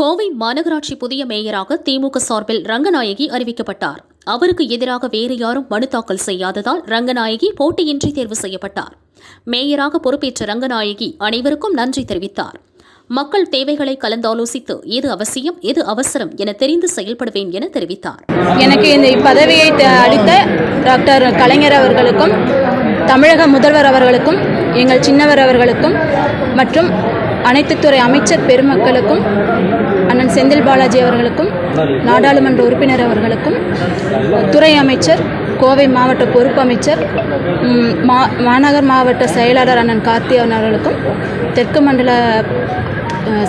கோவை மாநகராட்சி புதிய மேயராக திமுக சார்பில் ரங்கநாயகி அறிவிக்கப்பட்டார். அவருக்கு எதிராக வேறு யாரும் மனு தாக்கல் செய்யாததால் ரங்கநாயகி போட்டியின்றி தேர்வு செய்யப்பட்டார். மேயராக பொறுப்பேற்ற ரங்கநாயகி அனைவருக்கும் நன்றி தெரிவித்தார். மக்கள் தேவைகளை கலந்தாலோசித்து எது அவசியம் எது அவசரம் என தெரிந்து செயல்படுவேன் என தெரிவித்தார். எனக்கு இந்த பதவியை அளித்த டாக்டர் கலைஞர் அவர்களுக்கும் தமிழக முதல்வர் அவர்களுக்கும் எங்கள் சின்னவர் அவர்களுக்கும் மற்றும் அனைத்து துறை அமைச்சர் பெருமக்களுக்கும் அண்ணன் செந்தில் பாலாஜி அவர்களுக்கும் நாடாளுமன்ற உறுப்பினர் அவர்களுக்கும் துறை அமைச்சர் கோவை மாவட்ட பொறுப்பு அமைச்சர் ம், மாநகர் மாவட்ட செயலாளர் அண்ணன் கார்த்தியவன் அவர்களுக்கும் தெற்கு மண்டல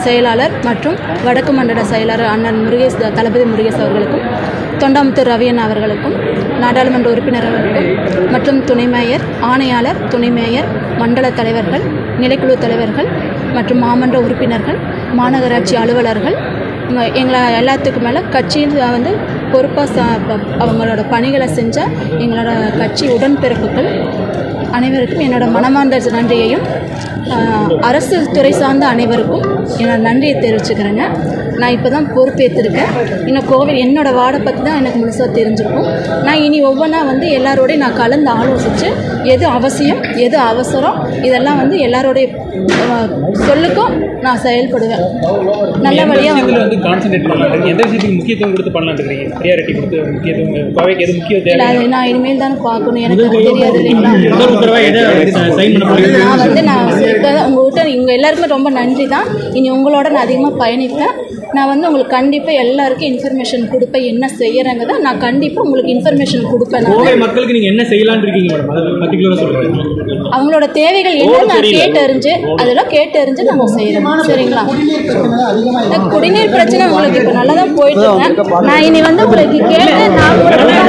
செயலாளர் மற்றும் வடக்கு மண்டல செயலாளர் அண்ணன் முருகேஷ் தளபதி முருகேஷ் அவர்களுக்கும் தொண்டாமுத்தூர் ரவியன் அவர்களுக்கும் நாடாளுமன்ற உறுப்பினர் அவர்களுக்கும் மற்றும் துணை மேயர் ஆணையாளர் துணை மேயர் மண்டல தலைவர்கள் நிலைக்குழு தலைவர்கள் மற்றும் மாமன்ற உறுப்பினர்கள் மாநகராட்சி அலுவலர்கள் எங்களை எல்லாத்துக்கும் மேலே கட்சியில் வந்து பொறுப்பாக அவங்களோட பணிகளை செஞ்சால் எங்களோட கட்சி உடன்பிறப்புகள் அனைவருக்கும் என்னோட மனமார்ந்த நன்றியையும் அரசு துறை சார்ந்த அனைவருக்கும் என்னோட நன்றியை தெரிவிச்சுக்கிறேங்க. நான் இப்போ தான் பொறுப்பேற்றிருக்கேன் இன்னும் கோவில் என்னோட வார்டை பற்றி தான் எனக்கு முழுசாக தெரிஞ்சிருக்கும். நான் இனி ஒவ்வொன்றா வந்து எல்லாரோடையும் நான் கலந்து ஆலோசித்து எது அவசியம் எது அவசரம் இதெல்லாம் வந்து எல்லாரோடைய சொல்லுக்கும் நான் செயல்படுவேன். நல்ல வழியாக வந்து கான்சென்ட்ரேட் பண்ணலாம்? இருக்கு எந்த விஷயத்துக்கு முக்கியத்துவம் கொடுத்து பண்ணலாம் இருக்கீங்க ப்ரியாரிட்டி கொடுத்து முக்கியத்துவம் கோவைக்கு எது முக்கிய இல்லை தேவை அது நான் இனிமேல் தானே பார்க்கணும். எனக்கு தெரியாது இல்லைங்களா? நான் வந்து நான் தான் உங்கள்கிட்ட இங்கே எல்லாருக்குமே ரொம்ப நன்றி தான் இனி உங்களோட நான் அதிகமாக பயணிப்பேன். நான் வந்து உங்களுக்கு கண்டிப்பாக எல்லாருக்கும் இன்ஃபர்மேஷன் கொடுப்பேன் என்ன செய்யறேங்கிறத நான் கண்டிப்பாக உங்களுக்கு இன்ஃபர்மேஷன் கொடுப்பேன். மக்களுக்கு நீங்க என்ன செய்யலாம்னு இருக்கீங்க அவங்களோட தேவைகள் என்ன நான் கேட்டறிஞ்சு அதெல்லாம் கேட்டறிஞ்சு நாங்கள் செய்கிறோம் சரிங்களா? இந்த குடிநீர் பிரச்சனை உங்களுக்கு இப்போ நல்லா தான் போயிட்டு இருக்கேன் நான் இனி வந்து உங்களுக்கு கேட்டு நான்